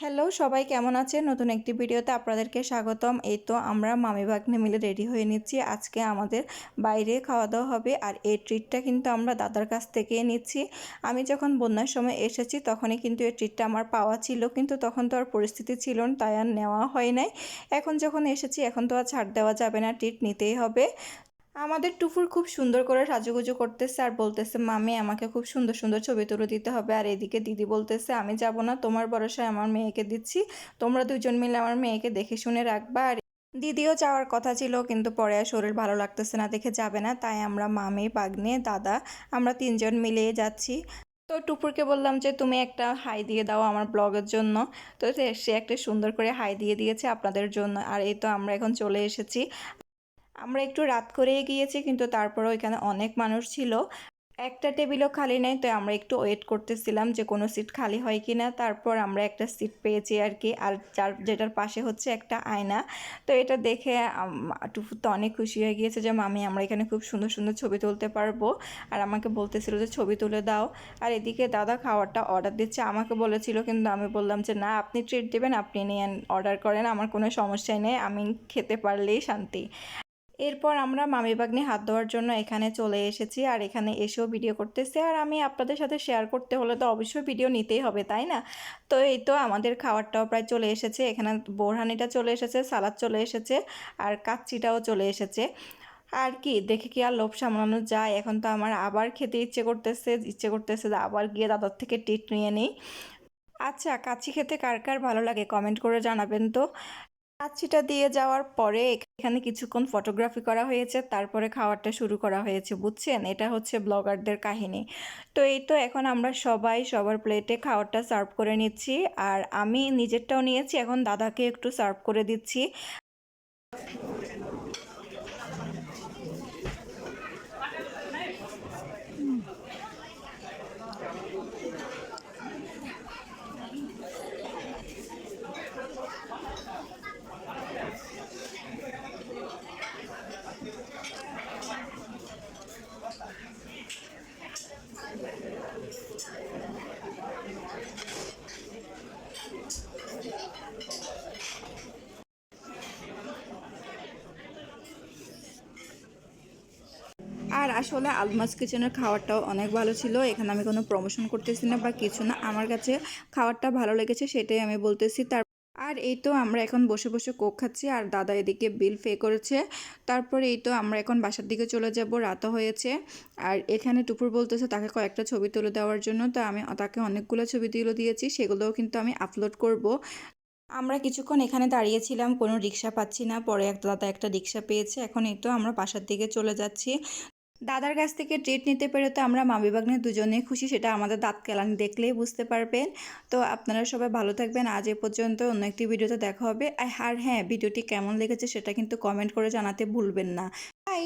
Hello, সবাই কেমন আছেন? নতুন একটি ভিডিওতে আপনাদেরকে স্বাগতম। এই তো আমরা মামি ভাগ্নে মিলে রেডি হয়ে নিচ্ছি। আজকে আমাদের বাইরে খাওয়া দাওয়া হবে আর এই ট্রিটটা কিন্তু আমরা দাদার কাছ থেকে নিচ্ছি। আমি যখন বন্যার সময় এসেছি তখনই কিন্তু এই ট্রিটটা আমার পাওয়া ছিল, কিন্তু তখন তো আর পরিস্থিতি ছিল না, তাই আর নেওয়া হয় নাই। এখন যখন এসেছি, এখন তো আর ছাড় দেওয়া যাবে না ট্রিট নিতেই হবে। আমাদের টুফুর খুব সুন্দর করে সাজুগুজু করতেছে আর বলতেছে, মামি, আমাকে খুব সুন্দর সুন্দর ছবি তুলে দিতে হবে আর এদিকে দিদি বলতেছে, আমি যাব না, তোমার ভরসায় আমার মেয়েকে দিচ্ছি, তোমরা দুজন মিলে আমার মেয়েকে দেখে শুনে রাখবা। আর দিদিও যাওয়ার কথা ছিল, কিন্তু পরে আর শরীর ভালো লাগতেছে না, দেখে যাবে না, তাই আমরা মামি, বাগনে, দাদা, আমরা তিনজন মিলিয়ে যাচ্ছি। তো টুপুরকে বললাম যে, তুমি একটা হাই দিয়ে দাও আমার ব্লগের জন্য। তো সে একটা সুন্দর করে হাই দিয়ে দিয়েছে আপনাদের জন্য, আর এই তো আমরা এখন চলে এসেছি। আমরা একটু রাত করেই গিয়েছি, কিন্তু তারপরেও এখানে অনেক মানুষ ছিল। একটা টেবিলও খালি নেই, তো আমরা একটু ওয়েট করতেছিলাম যে কোনো সিট খালি হয় কি না তারপর আমরা একটা সিট পেয়েছি আর কি, আর যার, যেটার পাশে হচ্ছে একটা আয়না। তো এটা দেখে টুফু তো অনেক খুশি হয়ে গিয়েছে যে, মামি, আমরা এখানে খুব সুন্দর সুন্দর ছবি তুলতে পারব। আর আমাকে বলতেছিল যে, ছবি তুলে দাও। আর এদিকে দাদা খাওয়ারটা অর্ডার দিচ্ছে, আমাকে বলেছিল, কিন্তু আমি বললাম যে, না, আপনি ট্রিট দেবেন, আপনি নিয়ে অর্ডার করেন, আমার কোনো সমস্যাই নেই, আমি খেতে পারলেই শান্তি। এরপর আমরা মামি বাগনি হাত ধোয়ার জন্য এখানে চলে এসেছি আর এখানে এসেও ভিডিও করতেছি। আর আমি আপনাদের সাথে শেয়ার করতে হলে তো অবশ্যই ভিডিও নিতেই হবে, তাই না? তো এই তো আমাদের খাবারটাও প্রায় চলে এসেছে। এখানে বোরহানিটা চলে এসেছে, সালাদ চলে এসেছে আর কাচ্চিটাও চলে এসেছে। আর কি, দেখে কি আর লোভ সামলানো যায়? এখন তো আমার আবার খেতে ইচ্ছে করতেছে ইচ্ছে করতেছে আবার গিয়ে দাদার থেকে টিট নিয়ে নিই। আচ্ছা কাচ্চি খেতে কার কার ভালো লাগে? কমেন্ট করে জানাবেন তো। কাচ্চিটা দিয়ে যাওয়ার পরে এখানে কিছুক্ষণ ফটোগ্রাফি করা হয়েছে, তারপরে খাওয়ারটা শুরু করা হয়েছে, বুঝছেন? এটা হচ্ছে ব্লগারদের কাহিনী। তো এই তো এখন আমরা সবাই সবার প্লেটে খাওয়ারটা সার্ভ করে নিচ্ছি, আর আমি নিজেরটাও নিয়েছি, এখন দাদাকে একটু সার্ভ করে দিচ্ছি। আর আসলে আলমাস কিচেনের খাবারটাও অনেক ভালো ছিল। এখানে আমি কোনো প্রমোশন করতেছি না বা কিছু না। আমার কাছে খাবারটা ভালো লেগেছে, সেটাই আমি বলতেছি। তার আর এই তো আমরা এখন বসে বসে কোক খাচ্ছি, আর দাদা এদিকে বিল পে করেছে। তারপরে এই তো আমরা এখন বাসার দিকে চলে যাব রাতও হয়েছে। আর এখানে টুপুর বলতেছে তাকে কয়েকটা ছবি তুলে দেওয়ার জন্য, তো আমি তাকে অনেকগুলো ছবি তুলে দিয়েছি, সেগুলোও কিন্তু আমি আপলোড করব। আমরা কিছুক্ষণ এখানে দাঁড়িয়েছিলাম, কোনো রিক্সা পাচ্ছি না, পরে এক দাদা একটা রিক্সা পেয়েছে। এখন এই তো আমরা বাসার দিকে চলে যাচ্ছি। দাদার কাছ থেকে ট্রিট নিতে পেরে তো আমরা মামি বাগনের দুজনেই খুশি, সেটা আমাদের দাঁত কেলানি দেখলেই বুঝতে পারবেন। তো আপনারা সবাই ভালো থাকবেন। আজ এ পর্যন্ত অন্য একটি ভিডিওতে দেখা হবে। আর হ্যাঁ ভিডিওটি কেমন লেগেছে সেটা কিন্তু কমেন্ট করে জানাতে ভুলবেন না। বাই